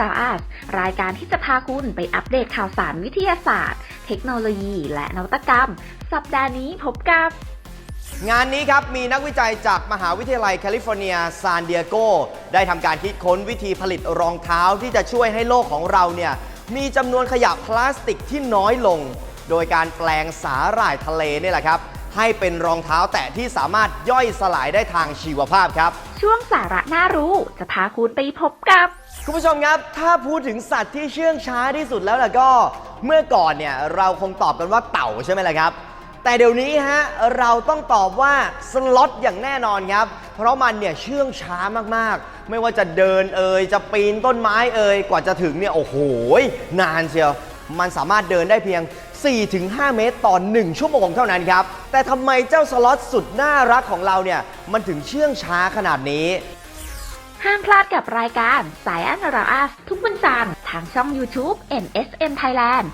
ราอัสรายการที่จะพาคุณไปอัปเดตข่าวสารวิทยาศาสตร์ เทคโนโลยี และนวัตกรรม สัปดาห์นี้พบกับ งานนี้ครับมีนักวิจัยจากมหาวิทยาลัยแคลิฟอร์เนียซานดิเอโกได้ทำการคิดค้นวิธีผลิตรองเท้าที่จะช่วยให้โลกของเราเนี่ยมีจำนวนขยะพลาสติกที่น้อยลง โดยการแปลงสาหร่ายทะเลนี่แหละครับ ให้เป็นรองเท้าแตะที่สามารถย่อยสลายได้ทางชีวภาพครับ ช่วงสาระน่ารู้จะพาคุณไปพบกับ คุณผู้ชมครับ ถ้าพูดถึงสัตว์ที่เชื่องช้าที่สุดแล้วล่ะก็ เมื่อก่อนเนี่ยเราคงตอบกันว่าเต่าใช่ไหมล่ะครับ แต่เดี๋ยวนี้ฮะเราต้องตอบว่าสล็อตอย่างแน่นอนครับ เพราะมันเนี่ยเชื่องช้ามากๆ ไม่ว่าจะเดินเอ่ยจะปีนต้นไม้เอ่ยกว่าจะถึงเนี่ยโอ้โหนานเชียว มันสามารถเดินได้เพียง 4-5 เมตรต่อ 1 ชั่วโมงเท่านั้นครับ แต่ทำไมเจ้าสล็อตสุดน่ารักของเราเนี่ย มันถึงเชื่องช้าขนาดนี้ ห้ามพลาดกับรายการสายอันราอัสทุกวันจันทร์ทางช่อง YouTube NSM Thailand